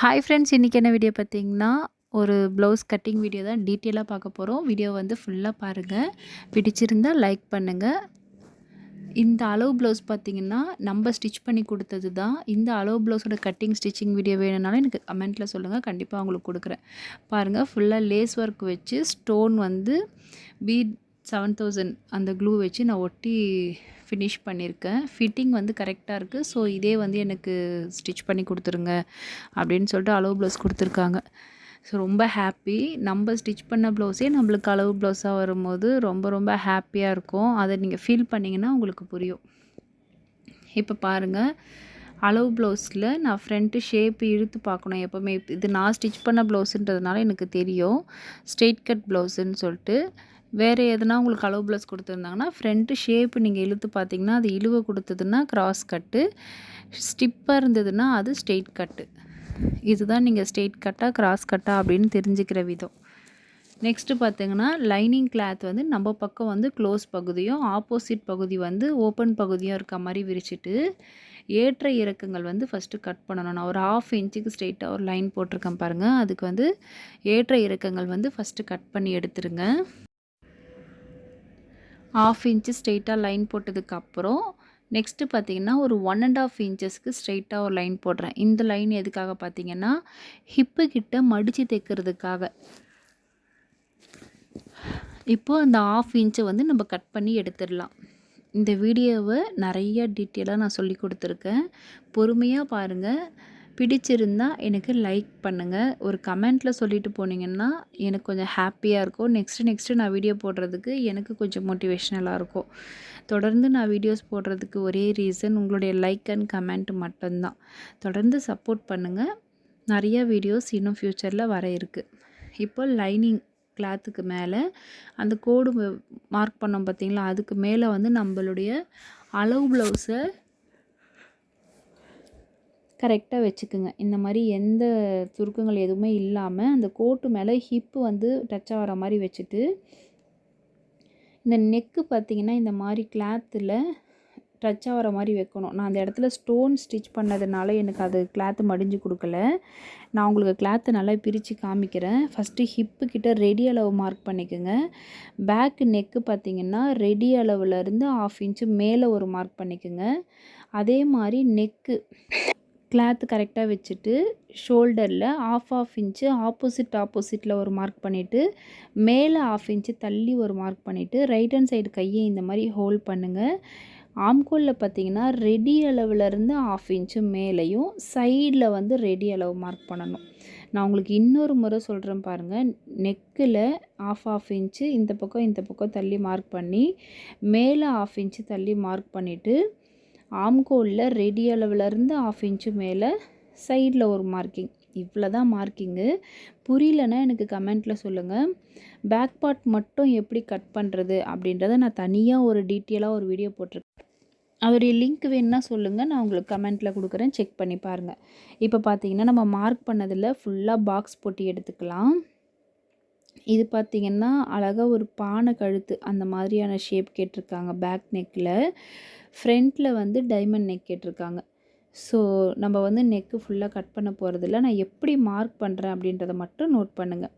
Hi friends இன்றைக்கி என்ன video பார்த்தீங்கன்னா ஒரு ப்ளவுஸ் கட்டிங் வீடியோ தான் டீட்டெயிலாக பார்க்க போகிறோம் வீடியோ வந்து ஃபுல்லாக பாருங்கள் பிடிச்சிருந்தா லைக் பண்ணுங்கள் இந்த அளவு ப்ளவுஸ் பார்த்தீங்கன்னா நம்ம ஸ்டிச் பண்ணி கொடுத்தது தான். இந்த அளவு ப்ளவுஸோட கட்டிங் ஸ்டிச்சிங் வீடியோ வேணும்னாலும் எனக்கு கமெண்ட்டில் சொல்லுங்கள் கண்டிப்பாக உங்களுக்கு கொடுக்குறேன். பாருங்கள் ஃபுல்லாக லேஸ் ஒர்க் வச்சு ஸ்டோன் வந்து பீட் செவன் தௌசண்ட் அந்த க்ளூ வச்சு நான் ஒட்டி ஃபினிஷ் பண்ணியிருக்கேன். ஃபிட்டிங் வந்து கரெக்டாக இருக்குது ஸோ இதே வந்து எனக்கு ஸ்டிச் பண்ணி கொடுத்துருங்க அப்படின்னு சொல்லிட்டு அளவு ப்ளவுஸ் கொடுத்துருக்காங்க. ஸோ ரொம்ப ஹாப்பி நம்ம ஸ்டிச் பண்ண ப்ளவுஸே நம்மளுக்கு அளவு ப்ளவுஸாக வரும்போது ரொம்ப ரொம்ப ஹாப்பியாக இருக்கும். அதை நீங்கள் ஃபீல் பண்ணிங்கன்னா உங்களுக்கு புரியும். இப்போ பாருங்கள் அளவு ப்ளவுஸில் நான் ஃப்ரண்ட்டு ஷேப்பு இழுத்து பார்க்கணும் எப்போவுமே. இது நான் ஸ்டிச் பண்ண ப்ளவுஸுன்றதுனால எனக்கு தெரியும். ஸ்ட்ரெயிட் கட் ப்ளவுஸுன்னு சொல்லிட்டு. வேறு எதுனா உங்களுக்கு அளவு ப்ளஸ் கொடுத்துருந்தாங்கன்னா ஃப்ரண்ட்டு ஷேப்பு நீங்கள் இழுத்து பார்த்தீங்கன்னா அது இழுவை கொடுத்ததுன்னா கிராஸ் கட்டு ஸ்டிப்பாக இருந்ததுன்னா அது ஸ்ட்ரெயிட் கட்டு இதுதான் நீங்கள் ஸ்ட்ரெயிட் கட்டாக கிராஸ் கட்டாக அப்படின்னு தெரிஞ்சுக்கிற விதம். நெக்ஸ்ட்டு பார்த்தீங்கன்னா லைனிங் கிளாத் வந்து நம்ம பக்கம் வந்து க்ளோஸ் பகுதியும் ஆப்போசிட் பகுதி வந்து ஓப்பன் பகுதியும் இருக்க மாதிரி விரிச்சிட்டு ஏற்ற இறக்கங்கள் வந்து ஃபஸ்ட்டு கட் பண்ணணும். நான் ஒரு ஆஃப் இன்ச்சுக்கு ஸ்ட்ரெயிட்டாக ஒரு லைன் போட்டிருக்கேன் பாருங்கள் அதுக்கு வந்து ஏற்ற இறக்கங்கள் வந்து ஃபஸ்ட்டு கட் பண்ணி எடுத்துருங்க. ஆஃப் இன்ச்சு ஸ்ட்ரெயிட்டாக லைன் போட்டதுக்கப்புறம் நெக்ஸ்ட்டு பார்த்தீங்கன்னா ஒரு ஒன் அண்ட் ஆஃப் இன்ச்சஸ்க்கு ஸ்ட்ரெயிட்டாக ஒரு லைன் போடுறேன். இந்த லைன் எதுக்காக பார்த்தீங்கன்னா ஹிப்பு கிட்ட மடித்து தைக்கிறதுக்காக இப்போது அந்த ஆஃப் இன்ச்சை வந்து நம்ம கட் பண்ணி எடுத்துடலாம். இந்த வீடியோவை நிறைய டீட்டெயிலாக நான் சொல்லி கொடுத்துருக்கேன். பொறுமையாக பாருங்கள் பிடிச்சிருந்தா எனக்கு லைக் பண்ணுங்கள் ஒரு கமெண்ட்டில் சொல்லிட்டு போனீங்கன்னா எனக்கு கொஞ்சம் ஹாப்பியாக இருக்கும். நெக்ஸ்ட்டு நெக்ஸ்ட்டு நான் வீடியோ போடுறதுக்கு எனக்கு கொஞ்சம் மோட்டிவேஷ்னலாக இருக்கும். தொடர்ந்து நான் வீடியோஸ் போடுறதுக்கு ஒரே ரீசன் உங்களுடைய லைக் அண்ட் கமெண்ட் மட்டும்தான். தொடர்ந்து சப்போர்ட் பண்ணுங்கள் நிறைய வீடியோஸ் இன்னும் ஃப்யூச்சரில் வர இருக்குது இப்போ லைனிங் கிளாத்துக்கு மேலே அந்த கோடு மார்க் பண்ணோம் பார்த்திங்களா? அதுக்கு மேலே வந்து நம்மளுடைய அளவு ப்ளவுஸை கரெக்டாக வச்சுக்குங்க. இந்த மாதிரி எந்த சுருக்கங்கள் எதுவுமே இல்லாமல் அந்த கோட்டு மேலே ஹிப்பு வந்து டச் ஆகிற மாதிரி வச்சுட்டு இந்த நெக்கு பார்த்திங்கன்னா இந்த மாதிரி கிளாத்தில் டச் ஆகிற மாதிரி வைக்கணும். நான் அந்த இடத்துல ஸ்டோன் ஸ்டிச் பண்ணதுனால எனக்கு அது கிளாத்து மடிஞ்சு கொடுக்கல. நான் உங்களுக்கு கிளாத்து நல்லா பிரித்து காமிக்கிறேன். ஃபஸ்ட்டு ஹிப்பு கிட்ட ரெடி அளவு மார்க் பண்ணிக்கோங்க. பேக் நெக்கு பார்த்திங்கன்னா ரெடி அளவுலேருந்து ஆஃப் இன்ச்சு மேலே ஒரு மார்க் பண்ணிக்கோங்க. அதே மாதிரி நெக்கு கிளாத் கரெக்டாக வச்சுட்டு ஷோல்டரில் ஆஃப் ஆஃப் இன்ச்சு ஆப்போசிட் ஆப்போசிட்டில் ஒரு மார்க் பண்ணிவிட்டு மேலே ஆஃப் இன்ச்சு தள்ளி ஒரு மார்க் பண்ணிவிட்டு ரைட் ஹேண்ட் சைடு கையை இந்த மாதிரி ஹோல்ட் பண்ணுங்கள் ஆம்கோலில் பார்த்தீங்கன்னா ரெடி அளவுலேருந்து ஆஃப் இன்ச்சு மேலேயும் சைடில் வந்து ரெடி அளவு மார்க் பண்ணணும். நான் உங்களுக்கு இன்னொரு முறை சொல்கிறேன் பாருங்கள் நெக்கில் ஆஃப் ஆஃப் இன்ச்சு இந்த பக்கம் இந்த பக்கம் தள்ளி மார்க் பண்ணி மேலே ஆஃப் இன்ச்சு தள்ளி மார்க் பண்ணிவிட்டு ஆம்கோலில் ரெடி அளவுலேருந்து ஆஃப் இன்ச்சு மேலே சைடில் ஒரு மார்க்கிங் இவ்வளோ தான் மார்க்கிங்கு புரியலன்னா எனக்கு கமெண்ட்டில் சொல்லுங்கள் பேக் பார்ட் மட்டும் எப்படி கட் பண்ணுறது அப்படின்றத நான் தனியாக ஒரு டீட்டெயிலாக ஒரு வீடியோ போட்டிருக்கேன். அதோடைய லிங்க் வேணுன்னா சொல்லுங்கள் நான் உங்களுக்கு கமெண்ட்டில் கொடுக்குறேன். செக் பண்ணி பாருங்கள் இப்போ பார்த்தீங்கன்னா நம்ம மார்க் பண்ணதில் ஃபுல்லாக பாக்ஸ் போட்டு எடுத்துக்கலாம். இது பார்த்திங்கன்னா அழகாக ஒரு பானை கழுத்து அந்த மாதிரியான ஷேப் கேட்டிருக்காங்க. பேக் நெக்கில் ஃப்ரண்ட்டில் வந்து டைமண்ட் நெக் கேட்டிருக்காங்க. ஸோ நம்ம வந்து நெக்கு ஃபுல்லாக கட் பண்ண போகிறதில்ல நான் எப்படி மார்க் பண்ணுறேன் அப்படின்றத மட்டும் நோட் பண்ணுங்கள்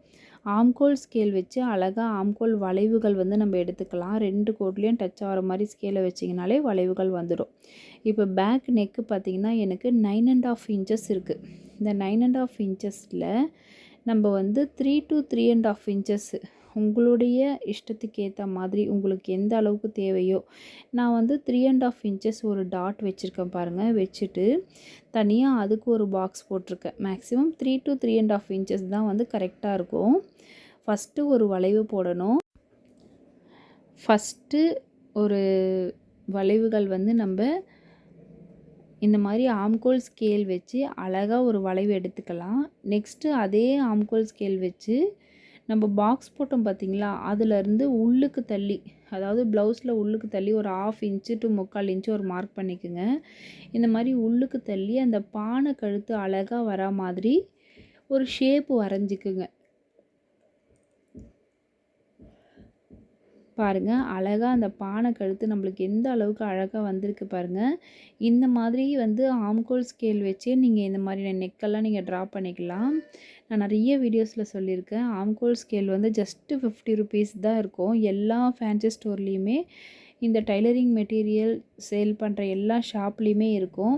ஆம்கோல் ஸ்கேல் வச்சு அழகாக ஆம்கோல் வளைவுகள் வந்து நம்ம எடுத்துக்கலாம். ரெண்டு கோட்லேயும் டச் ஆகிற மாதிரி ஸ்கேலை வச்சிங்கனாலே வளைவுகள் வந்துடும் இப்போ பேக் நெக்கு பார்த்திங்கன்னா எனக்கு நைன் அண்ட் ஆஃப் இன்ச்சஸ் இருக்குது இந்த நைன் அண்ட் ஆஃப் இன்ச்சஸில் நம்ம வந்து three to three and half inches உங்களுடைய இஷ்டத்துக்கு ஏற்ற மாதிரி உங்களுக்கு எந்த அளவுக்கு தேவையோ நான் வந்து த்ரீ அண்ட் ஆஃப் இன்ச்சஸ் ஒரு டாட் வச்சுருக்கேன் பாருங்கள் வச்சுட்டு தனியாக அதுக்கு ஒரு பாக்ஸ் போட்டிருக்கேன். Maximum three to three and half inches தான் வந்து கரெக்டாக இருக்கும். ஃபஸ்ட்டு ஒரு வளைவு போடணும். ஃபஸ்ட்டு ஒரு வளைவுகள் வந்து நம்ம இந்த மாதிரி ஆம்கோல் ஸ்கேல் வச்சு அழகாக ஒரு வளைவு எடுத்துக்கலாம். நெக்ஸ்ட்டு அதே ஆம்கோல் ஸ்கேல் வச்சு நம்ம பாக்ஸ் போட்டோம் பார்த்திங்களா அதுலேருந்து உள்ளுக்கு தள்ளி அதாவது ப்ளவுஸில் உள்ளுக்கு தள்ளி ஒரு ஆஃப் இன்ச்சு டு முக்கால் இன்ச்சு ஒரு மார்க் பண்ணிக்கோங்க. இந்த மாதிரி உள்ளுக்கு தள்ளி அந்த பானை கழுத்து அழகாக வரா மாதிரி ஒரு ஷேப்பு வரைஞ்சிக்குங்க. பாருங்கள் அழகாக அந்த பானை கழுத்து நம்மளுக்கு எந்த அளவுக்கு அழகாக வந்திருக்கு பாருங்கள் இந்த மாதிரி வந்து ஆம்கோல் ஸ்கேல் வச்சே நீங்கள் இந்த மாதிரி நெக்கெல்லாம் நீங்கள் ட்ரா பண்ணிக்கலாம். நான் நிறைய வீடியோஸில் சொல்லியிருக்கேன். ஆம்கோல் ஸ்கேல் வந்து ஜஸ்ட்டு ஃபிஃப்டி ருபீஸ் தான் இருக்கும். எல்லா ஃபேன்சி ஸ்டோர்லேயுமே இந்த டைலரிங் மெட்டீரியல் சேல் பண்ணுற எல்லா ஷாப்லேயுமே இருக்கும்.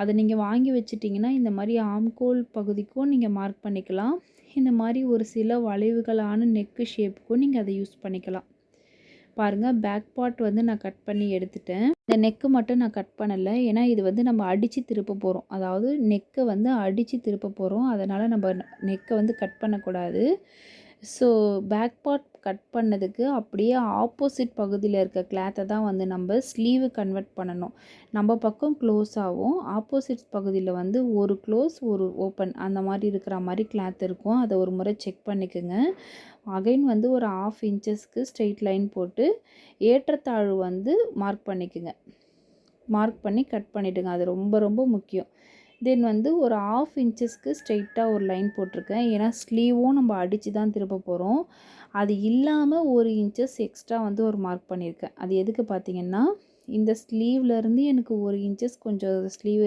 அதை நீங்கள் வாங்கி வச்சிட்டிங்கன்னா இந்த மாதிரி ஆம்கோல் பகுதிக்கும் நீங்கள் மார்க் பண்ணிக்கலாம். இந்த மாதிரி ஒரு சில வளைவுகளான நெக்கு ஷேப்புக்கும் நீங்கள் அதை யூஸ் பண்ணிக்கலாம். பாருங்கள் பேக் பார்ட் வந்து நான் கட் பண்ணி எடுத்துட்டேன். இந்த நெக்கு மட்டும் நான் கட் பண்ணலை. ஏன்னா இது வந்து நம்ம அடித்து திருப்ப போகிறோம் அதாவது நெக்கை வந்து அடித்து திருப்ப போகிறோம் அதனால் நம்ம நெக்கை வந்து கட் பண்ணக்கூடாது. ஸோ பேக் பார்ட் கட் பண்ணதுக்கு அப்படியே ஆப்போசிட் பகுதியில் இருக்க கிளாத்தை தான் வந்து நம்ம ஸ்லீவு கன்வெர்ட் பண்ணணும். நம்ம பக்கம் க்ளோஸ் ஆகும் ஆப்போசிட் பகுதியில் வந்து ஒரு க்ளோஸ் ஒரு ஓப்பன் அந்த மாதிரி இருக்கிற மாதிரி கிளாத் இருக்கும். அதை ஒரு முறை செக் பண்ணிக்கோங்க. அகைன் வந்து ஒரு ஆஃப் இன்ச்சஸ்க்கு ஸ்ட்ரெயிட் லைன் போட்டு ஏற்றத்தாழ்வு வந்து மார்க் பண்ணிக்கோங்க. மார்க் பண்ணி கட் பண்ணிவிடுங்க அது ரொம்ப ரொம்ப முக்கியம். தென் வந்து ஒரு ஆஃப் இன்ச்சஸ்க்கு ஸ்ட்ரெயிட்டாக ஒரு லைன் போட்டிருக்கேன். ஏன்னா ஸ்லீவும் நம்ம அடித்து தான் திருப்ப போகிறோம் அது இல்லாமல் ஒரு இன்ச்சஸ் எக்ஸ்ட்ரா வந்து ஒரு மார்க் பண்ணியிருக்கேன் அது எதுக்கு பார்த்தீங்கன்னா இந்த ஸ்லீவ்லேருந்து எனக்கு ஒரு இன்ச்சஸ் கொஞ்சம் ஸ்லீவ்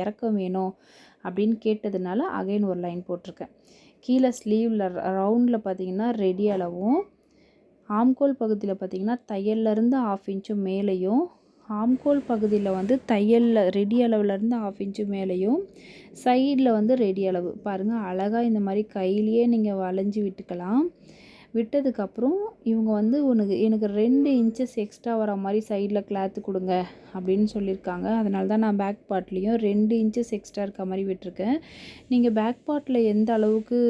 இறக்கம் வேணும் அப்படின்னு கேட்டதுனால அகைன் ஒரு லைன் போட்டிருக்கேன். கீழே ஸ்லீவில் ரவுண்டில் பார்த்தீங்கன்னா ரெடி அளவும். ஆம்கோல் பகுதியில் பார்த்தீங்கன்னா தையல்லேருந்து ஆஃப் இன்ச்சும் மேலேயும் ஆம்கோல் பகுதியில் வந்து தையலில் ரெடி அளவுலேருந்து ஆஃப் இன்ச்சு மேலேயும் சைடில் வந்து ரெடி அளவு. பாருங்கள் அழகாக இந்த மாதிரி கையிலேயே நீங்கள் வளைஞ்சி விட்டுக்கலாம். விட்டதுக்கப்புறம் இவங்க வந்து உனக்கு எனக்கு ரெண்டு இன்ச்சஸ் எக்ஸ்ட்ரா வர மாதிரி சைடில் கிளாத்து கொடுங்க அப்படின்னு சொல்லியிருக்காங்க. அதனால தான் நான் பேக் பார்ட்லேயும் ரெண்டு இன்ச்சஸ் எக்ஸ்ட்ரா இருக்க மாதிரி விட்டுருக்கேன். நீங்கள் பேக் பார்ட்டில் எந்த அளவுக்கு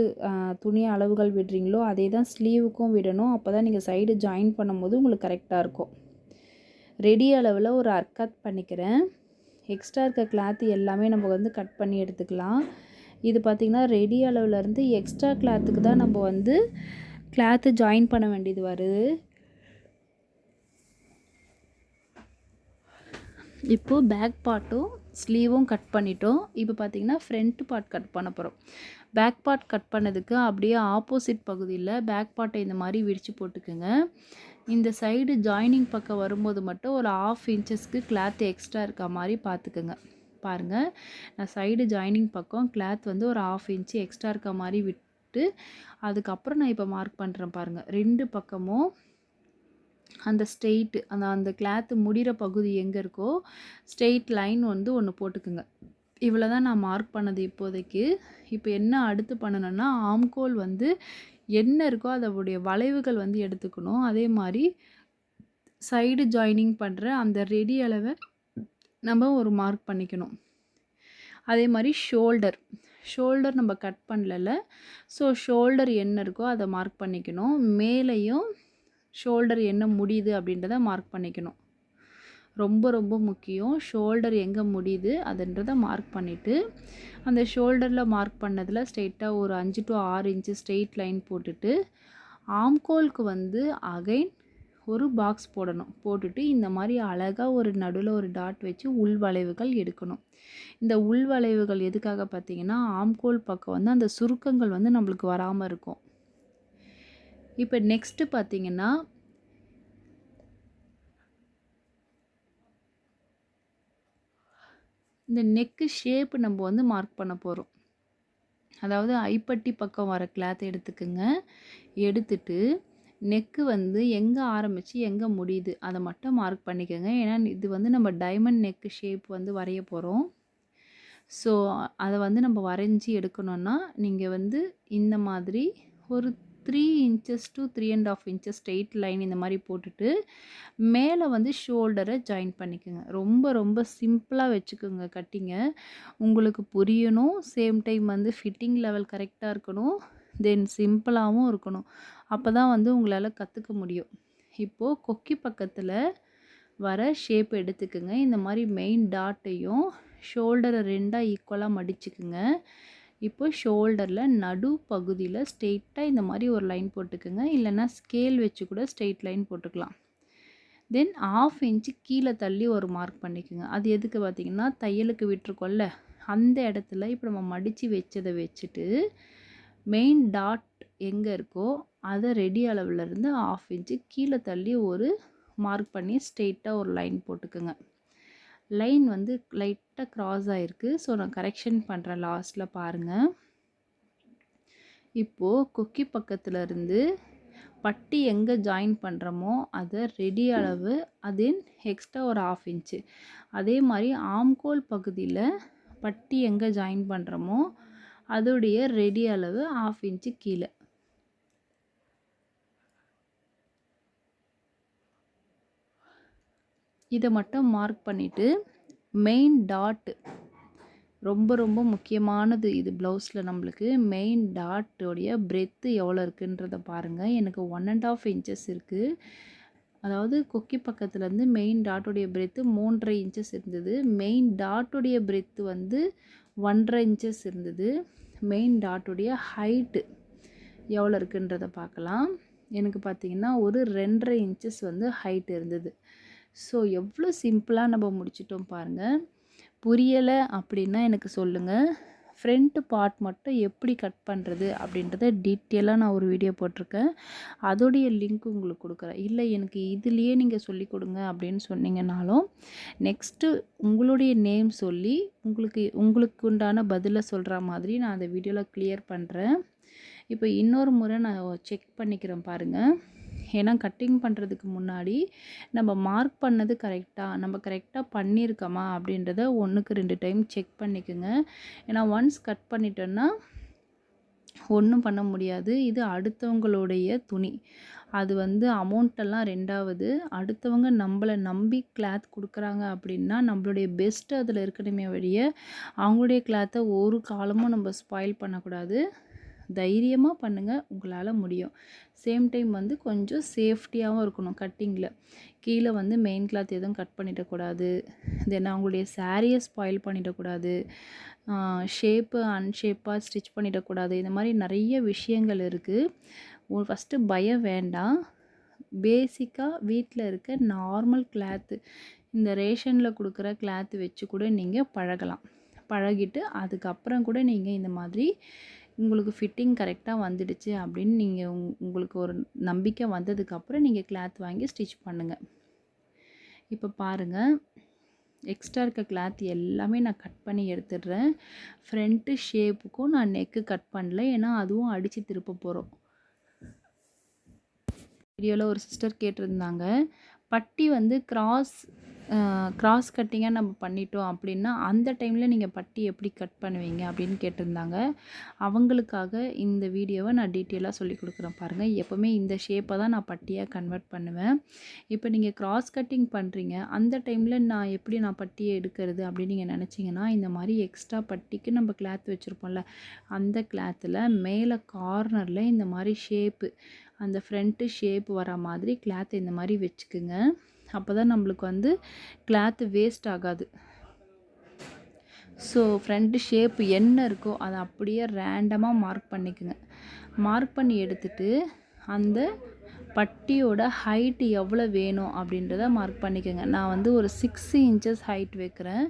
துணி அளவுகள் விடுறீங்களோ அதே தான் ஸ்லீவுக்கும் விடணும். அப்போ தான் நீங்கள் சைடு ஜாயின் பண்ணும்போது உங்களுக்கு கரெக்டாக இருக்கும். ரெடி அளவில் ஒரு அர்க்கத் பண்ணிக்கிறேன். எக்ஸ்ட்ரா இருக்க கிளாத் எல்லாமே நம்ம வந்து கட் பண்ணி எடுத்துக்கலாம். இது பார்த்திங்கன்னா ரெடி அளவுலேருந்து எக்ஸ்ட்ரா கிளாத்துக்கு தான் நம்ம வந்து கிளாத்து ஜாயின் பண்ண வேண்டியது வருது. இப்போது பேக் பார்ட்டும் ஸ்லீவும் கட் பண்ணிட்டோம். இப்போ பார்த்திங்கன்னா ஃப்ரண்ட் பார்ட் கட் பண்ண போகிறோம் பேக் பார்ட் கட் பண்ணதுக்கு அப்படியே ஆப்போசிட் பகுதியில் பேக் பார்ட்டை இந்த மாதிரி விரித்து போட்டுக்குங்க. இந்த சைடு ஜாயினிங் பக்கம் வரும்போது மட்டும் ஒரு ஆஃப் இன்ச்சஸ்க்கு கிளாத் எக்ஸ்ட்ரா இருக்க மாதிரி பார்த்துக்குங்க. பாருங்கள் நான் சைடு ஜாயினிங் பக்கம் கிளாத் வந்து ஒரு ஆஃப் இன்ச்சு எக்ஸ்ட்ரா இருக்க மாதிரி விட்டு அதுக்கப்புறம் நான் இப்போ மார்க் பண்ணுறேன் பாருங்கள் ரெண்டு பக்கமும் அந்த ஸ்ட்ரெயிட்டு அந்த அந்த கிளாத்து முடிகிற பகுதி எங்கே இருக்கோ ஸ்ட்ரெயிட் லைன் வந்து ஒன்று போட்டுக்குங்க. இவ்வளோ தான் நான் மார்க் பண்ணது இப்போதைக்கு. இப்போ என்ன அடுத்து பண்ணணும்னா ஆம்கோல் வந்து என்ன இருக்கோ அதோடைய வளைவுகள் வந்து எடுத்துக்கணும். அதே மாதிரி சைடு ஜாயினிங் பண்ணுற அந்த ரெடி அளவை நம்ம ஒரு மார்க் பண்ணிக்கணும். அதே மாதிரி ஷோல்டர் ஷோல்டர் நம்ம கட் பண்ணல ஸோ ஷோல்டர் என்ன இருக்கோ அதை மார்க் பண்ணிக்கணும். மேலேயும் ஷோல்டர் என்ன முடியுது அப்படின்றத மார்க் பண்ணிக்கணும். ரொம்ப ரொம்ப முக்கியம். ஷோல்டர் எங்கே முடியுது அதுன்றதை மார்க் பண்ணிவிட்டு அந்த ஷோல்டரில் மார்க் பண்ணதில் ஸ்ட்ரெயிட்டாக ஒரு அஞ்சு டு ஆறு இன்ச்சு ஸ்ட்ரெயிட் லைன் போட்டுட்டு ஆம்கோலுக்கு வந்து அகைன் ஒரு பாக்ஸ் போடணும். போட்டுட்டு இந்த மாதிரி அழகாக ஒரு நடுவில் ஒரு டாட் வச்சு உள் வளைவுகள் எடுக்கணும். இந்த உள் வளைவுகள் எதுக்காக பார்த்தீங்கன்னா ஆம்கோல் பக்கம் வந்து அந்த சுருக்கங்கள் வந்து நம்மளுக்கு வராமல் இருக்கும். இப்போ நெக்ஸ்ட்டு பார்த்தீங்கன்னா இந்த நெக்கு ஷேப்பு நம்ம வந்து மார்க் பண்ண போகிறோம் அதாவது ஐப்பட்டி பக்கம் வர கிளாத்தை எடுத்துக்கோங்க. எடுத்துட்டு நெக்கு வந்து எங்கே ஆரம்பித்து எங்கே முடியுது அதை மட்டும் மார்க் பண்ணிக்கோங்க. ஏன்னா இது வந்து நம்ம டைமண்ட் நெக்கு ஷேப் வந்து வரைய போகிறோம் ஸோ அதை வந்து நம்ம வரைஞ்சி எடுக்கணுன்னா நீங்கள் வந்து இந்த மாதிரி ஒரு three inches to three and half inches straight line இந்த மாதிரி போட்டுட்டு மேலே வந்து ஷோல்டரை ஜாயின் பண்ணிக்கோங்க. ரொம்ப ரொம்ப சிம்பிளாக வச்சுக்கோங்க கட்டிங்க உங்களுக்கு புரியணும் சேம் டைம் வந்து ஃபிட்டிங் லெவல் கரெக்டாக இருக்கணும் தென் சிம்பிளாகவும் இருக்கணும். அப்போ தான் வந்து உங்களால் கற்றுக்க முடியும். இப்போது கொக்கி பக்கத்தில் வர ஷேப் எடுத்துக்கோங்க. இந்த மாதிரி மெயின் டாட்டையும் ஷோல்டரை ரெண்டாக ஈக்குவலாக மடிச்சுக்குங்க. இப்போ ஷோல்டரில் நடு பகுதியில் ஸ்ட்ரெயிட்டாக இந்த மாதிரி ஒரு லைன் போட்டுக்கோங்க. இல்லைன்னா ஸ்கேல் வச்சு கூட ஸ்ட்ரெயிட் லைன் போட்டுக்கலாம். தென் ஆஃப் இன்ச்சு கீழே தள்ளி ஒரு மார்க் பண்ணிக்கோங்க. அது எதுக்கு பார்த்திங்கன்னா தையலுக்கு விட்டுருக்கோம்ல. அந்த இடத்துல இப்போ நம்ம மடித்து வச்சதை வச்சுட்டு மெயின் டாட் எங்கே இருக்கோ அதை ரெடி அளவுலேருந்து ஆஃப் இன்ச்சு கீழே தள்ளி ஒரு மார்க் பண்ணி ஸ்ட்ரெயிட்டாக ஒரு லைன் போட்டுக்குங்க. லைன் வந்து லைட்டாக க்ராஸ் ஆகிருக்கு ஸோ நான் கரெக்ஷன் பண்ணுறேன் லாஸ்ட்டில் பாருங்கள் இப்போது கொக்கி பக்கத்தில் இருந்து பட்டி எங்கே ஜாயின் பண்ணுறோமோ அதை ரெடி அளவு அதேன் எக்ஸ்ட்ரா ஒரு ஆஃப் இன்ச்சு அதே மாதிரி ஆம்கோல் பகுதியில் பட்டி எங்கே ஜாயின் பண்ணுறோமோ அதோடைய ரெடி அளவு ஆஃப் இன்ச்சு கீழே. இதை மட்டும் மார்க் பண்ணிவிட்டு மெயின் டாட்டு ரொம்ப ரொம்ப முக்கியமானது இது ப்ளவுஸில் நம்மளுக்கு. மெயின் டாட்டோடைய பிரெத்து எவ்வளோ இருக்குன்றத பாருங்கள் எனக்கு ஒன் அண்ட் ஆஃப் இன்ச்சஸ் இருக்குது அதாவது கொக்கி பக்கத்துலேருந்து மெயின் டாட்டோடைய பிரெத்து மூன்றரை இன்ச்சஸ் இருந்தது. மெயின் டாட்டோடைய பிரெத்து வந்து ஒன்றரை இன்ச்சஸ் இருந்தது. மெயின் டாட்டோடைய ஹைட்டு எவ்வளோ இருக்குன்றத பார்க்கலாம். எனக்கு பார்த்திங்கன்னா ஒரு ரெண்டரை இன்ச்சஸ் வந்து ஹைட் இருந்தது. ஸோ எவ்வளோ சிம்பிளாக நம்ம முடிச்சிட்டோம் பாருங்கள் புரியலை அப்படின்னா எனக்கு சொல்லுங்கள் ஃப்ரண்ட்டு பார்ட் மட்டும் எப்படி கட் பண்ணுறது அப்படின்றத டீட்டெயிலாக நான் ஒரு வீடியோ போட்டிருக்கேன். அதோடைய லிங்க் உங்களுக்கு கொடுக்குறேன். இல்லை எனக்கு இதுலேயே நீங்கள் சொல்லி கொடுங்க அப்படின்னு சொன்னீங்கனாலும் நெக்ஸ்ட்டு உங்களுடைய நேம் சொல்லி உங்களுக்கு உங்களுக்கு உண்டான பதிலை சொல்கிற மாதிரி நான் அந்த வீடியோவில் க்ளியர் பண்ணுறேன் இப்போ இன்னொரு முறை நான் செக் பண்ணிக்கிறேன் பாருங்கள் ஏன்னா கட்டிங் பண்ணுறதுக்கு முன்னாடி நம்ம மார்க் பண்ணது கரெக்டாக நம்ம கரெக்டாக பண்ணியிருக்கோமா அப்படின்றத ஒன்றுக்கு ரெண்டு டைம் செக் பண்ணிக்கோங்க. ஏன்னா ஒன்ஸ் கட் பண்ணிட்டோன்னா ஒன்றும் பண்ண முடியாது. இது அடுத்தவங்களுடைய துணி. அது வந்து அமௌண்ட்டெல்லாம் ரெண்டாவது. அடுத்தவங்க நம்மளை நம்பி கிளாத் கொடுக்குறாங்க அப்படின்னா நம்மளுடைய பெஸ்ட்டு அதில் இருக்கணுமே வழிய அவங்களுடைய கிளாத்தை ஒரு காலமும் நம்ம ஸ்பாயில் பண்ணக்கூடாது. தைரியமாக பண்ணுங்கள் உங்களால் முடியும். சேம் டைம் வந்து கொஞ்சம் சேஃப்டியாகவும் இருக்கணும் கட்டிங்கில் கீழே வந்து மெயின் கிளாத் எதுவும் கட் பண்ணிடக்கூடாது. தென் அவங்களுடைய சாரியை ஸ்பாயில் பண்ணிடக்கூடாது. ஷேப்பு அன்ஷேப்பாக ஸ்டிச் பண்ணிடக்கூடாது. இந்த மாதிரி நிறைய விஷயங்கள் இருக்குது ஃபஸ்ட்டு பயம் வேண்டாம். பேசிக்காக வீட்டில் இருக்க நார்மல் கிளாத்து இந்த ரேஷனில் கொடுக்குற கிளாத்து வச்சு கூட நீங்கள் பழகலாம். பழகிட்டு அதுக்கப்புறம் கூட நீங்கள் இந்த மாதிரி உங்களுக்கு ஃபிட்டிங் கரெக்டாக வந்துடுச்சு அப்படின்னு நீங்கள் உங்களுக்கு ஒரு நம்பிக்கை வந்ததுக்கப்புறம் நீங்கள் கிளாத் வாங்கி ஸ்டிச் பண்ணுங்கள் இப்போ பாருங்கள் எக்ஸ்ட்ரா இருக்க கிளாத் எல்லாமே நான் கட் பண்ணி எடுத்துடுறேன். ஃப்ரண்ட்டு ஷேப்புக்கும் நான் நெக்கு கட் பண்ணல ஏன்னா அதுவும் அடித்து திருப்ப போகிறோம் வீடியோவில் ஒரு சிஸ்டர் கேட்டிருந்தாங்க. பட்டி வந்து கிராஸ் கிராஸ் கட்டிங்காக நம்ம பண்ணிட்டோம் அப்படின்னா அந்த டைமில் நீங்கள் பட்டி எப்படி கட் பண்ணுவீங்க அப்படின்னு கேட்டிருந்தாங்க. அவங்களுக்காக இந்த வீடியோவை நான் டீட்டெயிலாக சொல்லி கொடுக்குறேன் பாருங்கள் எப்போவுமே இந்த ஷேப்பை தான் நான் பட்டியாக கன்வெர்ட் பண்ணுவேன். இப்போ நீங்கள் கிராஸ் கட்டிங் பண்ணுறீங்க அந்த டைமில் நான் எப்படி நான் பட்டியை எடுக்கிறது அப்படின்னு நீங்கள் நினச்சிங்கன்னா இந்த மாதிரி எக்ஸ்ட்ரா பட்டிக்கு நம்ம கிளாத் வச்சுருப்போம்ல அந்த கிளாத்தில் மேலே கார்னரில் இந்த மாதிரி ஷேப்பு அந்த ஃப்ரண்ட்டு ஷேப் வர மாதிரி கிளாத் இந்த மாதிரி வச்சுக்குங்க. அப்போ தான் நம்மளுக்கு வந்து கிளாத்து வேஸ்ட் ஆகாது. ஸோ ஃப்ரண்ட்டு ஷேப் என்ன இருக்கோ அதை அப்படியே ரேண்டமாக மார்க் பண்ணிக்கோங்க. மார்க் பண்ணி எடுத்துட்டு அந்த பட்டியோட ஹைட்டு எவ்வளோ வேணும் அப்படின்றத மார்க் பண்ணிக்கோங்க. நான் வந்து ஒரு சிக்ஸ் இன்ச்சஸ் ஹைட் வைக்கிறேன்.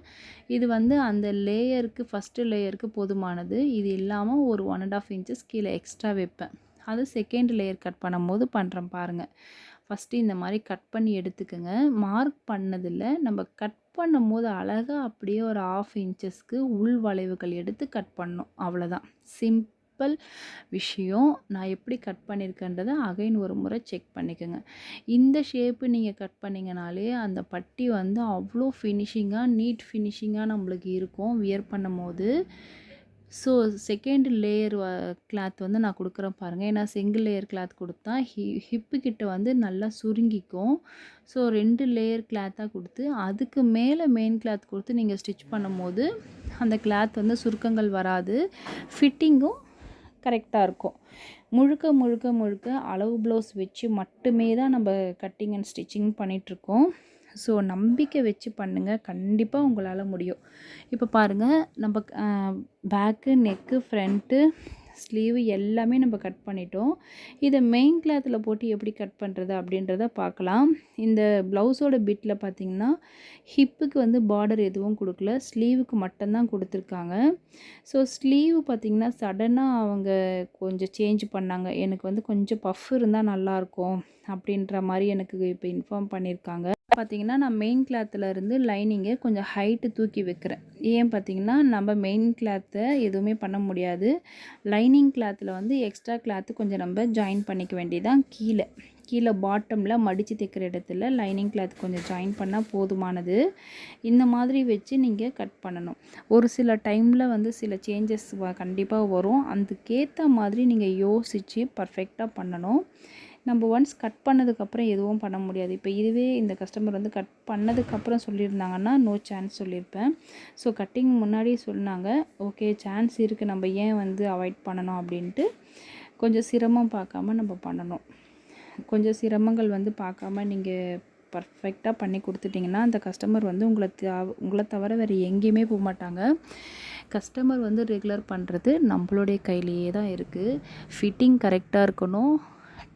இது வந்து அந்த லேயருக்கு ஃபஸ்ட்டு லேயருக்கு போதுமானது. இது இல்லாமல் ஒரு ஒன் அண்ட் ஆஃப் இன்ச்சஸ் கீழே எக்ஸ்ட்ரா வைப்பேன். அது செகண்ட் லேயர் கட் பண்ணும்போது பண்ணுறேன் பாருங்கள் ஃபஸ்ட்டு இந்த மாதிரி கட் பண்ணி எடுத்துக்கோங்க. மார்க் பண்ணதில் நம்ம கட் பண்ணும் போது அழகாக அப்படியே ஒரு ஆஃப் இன்ச்சஸ்க்கு உள் வளைவுகள் எடுத்து கட் பண்ணோம். அவ்வளோதான் சிம்பிள் விஷயம். நான் எப்படி கட் பண்ணியிருக்கேன்றதை அகைன் ஒரு முறை செக் பண்ணிக்கோங்க. இந்த ஷேப்பு நீங்கள் கட் பண்ணிங்கனாலே அந்த பட்டி வந்து அவ்வளோ ஃபினிஷிங்காக நீட் ஃபினிஷிங்காக நம்மளுக்கு இருக்கும். வியர் பண்ணும் போது ஸோ செகண்ட் லேயர் கிளாத் வந்து நான் கொடுக்குறேன் பாருங்கள் ஏன்னா சிங்கிள் லேயர் கிளாத் கொடுத்தா ஹி ஹிப்பு கிட்ட வந்து நல்லா சுருங்கிக்கும். ஸோ ரெண்டு லேயர் கிளாத்தாக கொடுத்து அதுக்கு மேலே மெயின் கிளாத் கொடுத்து நீங்கள் ஸ்டிச் பண்ணும்போது அந்த கிளாத் வந்து சுருக்கங்கள் வராது. ஃபிட்டிங்கும் கரெக்டாக இருக்கும். முழுக்க முழுக்க முழுக்க அளவு ப்ளவுஸ் வச்சு மட்டுமே தான் நம்ம கட்டிங் அண்ட் ஸ்டிச்சிங் பண்ணிகிட்ருக்கோம் ஸோ நம்பிக்கை வச்சு பண்ணுங்கள் கண்டிப்பாக உங்களால் முடியும். இப்போ பாருங்கள் நம்ம பேக்கு நெக்கு ஃப்ரண்ட்டு ஸ்லீவு எல்லாமே நம்ம கட் பண்ணிட்டோம். இதை மெயின் கிளாத்தில் போட்டு எப்படி கட் பண்ணுறது அப்படின்றத பார்க்கலாம். இந்த ப்ளவுஸோட பிட்டில் பார்த்திங்கன்னா ஹிப்புக்கு வந்து பார்டர் எதுவும் கொடுக்கல. ஸ்லீவுக்கு மட்டும்தான் கொடுத்துருக்காங்க. ஸோ ஸ்லீவ் பார்த்திங்கன்னா சடனாக அவங்க கொஞ்சம் சேஞ்ச் பண்ணாங்க. எனக்கு வந்து கொஞ்சம் பஃப் இருந்தால் நல்லாயிருக்கும் அப்படின்ற மாதிரி எனக்கு இப்போ இன்ஃபார்ம் பண்ணியிருக்காங்க பார்த்தீங்கன்னா நான் மெயின் கிளாத்திலருந்து லைனிங்கை கொஞ்சம் ஹைட்டு தூக்கி வைக்கிறேன். ஏன் பார்த்தீங்கன்னா நம்ம மெயின் கிளாத்தை எதுவுமே பண்ண முடியாது. லைனிங் கிளாத்தில் வந்து எக்ஸ்ட்ரா கிளாத்து கொஞ்சம் நம்ம ஜாயின் பண்ணிக்க வேண்டியதான் கீழே. கீழே பாட்டமில் மடித்து தைக்கிற இடத்துல லைனிங் கிளாத் கொஞ்சம் ஜாயின் பண்ணால் போதுமானது. இந்த மாதிரி வச்சு நீங்கள் கட் பண்ணணும். ஒரு சில டைமில் வந்து சில சேஞ்சஸ் கண்டிப்பாக வரும். அதுக்கேற்ற மாதிரி நீங்கள் யோசித்து பர்ஃபெக்டாக பண்ணணும். நம்ம ஒன்ஸ் கட் பண்ணதுக்கப்புறம் எதுவும் பண்ண முடியாது. இப்போ இதுவே இந்த கஸ்டமர் வந்து கட் பண்ணதுக்கப்புறம் சொல்லியிருந்தாங்கன்னா நோ சான்ஸ் சொல்லியிருப்பேன். ஸோ கட்டிங் முன்னாடி சொன்னாங்க. ஓகே சான்ஸ் இருக்குது நம்ம ஏன் வந்து அவாய்ட் பண்ணணும் அப்படின்ட்டு கொஞ்சம் சிரமம் பார்க்காம நம்ம பண்ணணும். கொஞ்சம் சிரமங்கள் வந்து பார்க்காம நீங்கள் பர்ஃபெக்டாக பண்ணி கொடுத்துட்டிங்கன்னா அந்த கஸ்டமர் வந்து உங்களை உங்களை தவிர வேறு எங்கேயுமே போக மாட்டாங்க. கஸ்டமர் வந்து ரெகுலர் பண்ணுறது நம்மளுடைய கையிலேயே தான் இருக்குது ஃபிட்டிங் கரெக்டாக இருக்கணும்.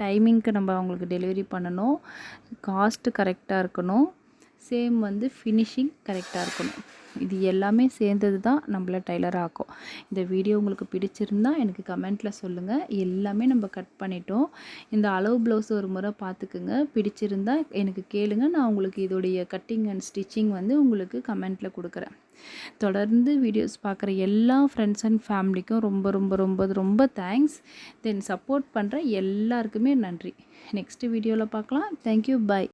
டைமிங்க்கு நம்ம அவங்களுக்கு டெலிவரி பண்ணணும். காஸ்ட்டு கரெக்டாக இருக்கணும். சேம் வந்து ஃபினிஷிங் கரெக்டாக இருக்கணும். இது எல்லாமே சேர்ந்தது தான் நம்மள டைலர் ஆக்கும். இந்த வீடியோ உங்களுக்கு பிடிச்சிருந்தா எனக்கு கமெண்ட்டில் சொல்லுங்கள் எல்லாமே நம்ம கட் பண்ணிட்டோம். இந்த அளவு ப்ளவுஸ் ஒரு முறை பார்த்துக்குங்க. பிடிச்சிருந்தா எனக்கு கேளுங்க. நான் உங்களுக்கு இதோடைய கட்டிங் அண்ட் ஸ்டிச்சிங் வந்து உங்களுக்கு கமெண்ட்டில் கொடுக்குறேன். தொடர்ந்து வீடியோஸ் பார்க்குற எல்லா ஃப்ரெண்ட்ஸ் அண்ட் ஃபேமிலிக்கும் ரொம்ப ரொம்ப ரொம்ப ரொம்ப தேங்க்ஸ் தென் சப்போர்ட் பண்ணுற எல்லாருக்குமே நன்றி. நெக்ஸ்ட் வீடியோவில் பார்க்கலாம். Thank you bye